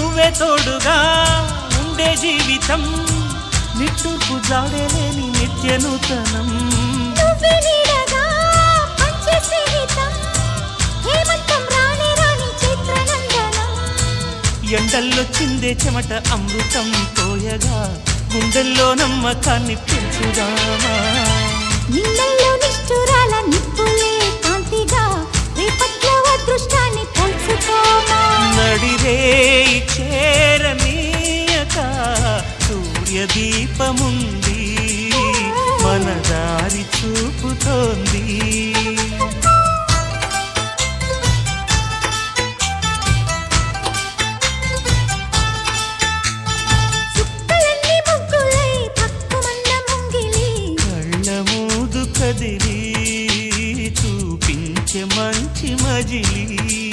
నువ్వే తోడుగా ఉండే జీవితం నిట్టూర్పు జాడేలేని నిత్య నూతనం. నువ్వే నీడగా పంచే స్నేహితం హేమంతం రాని రాని చైత్రనందనం. ఎండల్లో చిందే చెమట అమృతం పోయగా గుండెల్లో నమ్మకాన్ని పెంచుదామా? చేయి చేరనీయక సూర్యదీపముంది మన దారి చూపుతోంది కదిలి చూపించే మంచి మజిలీ.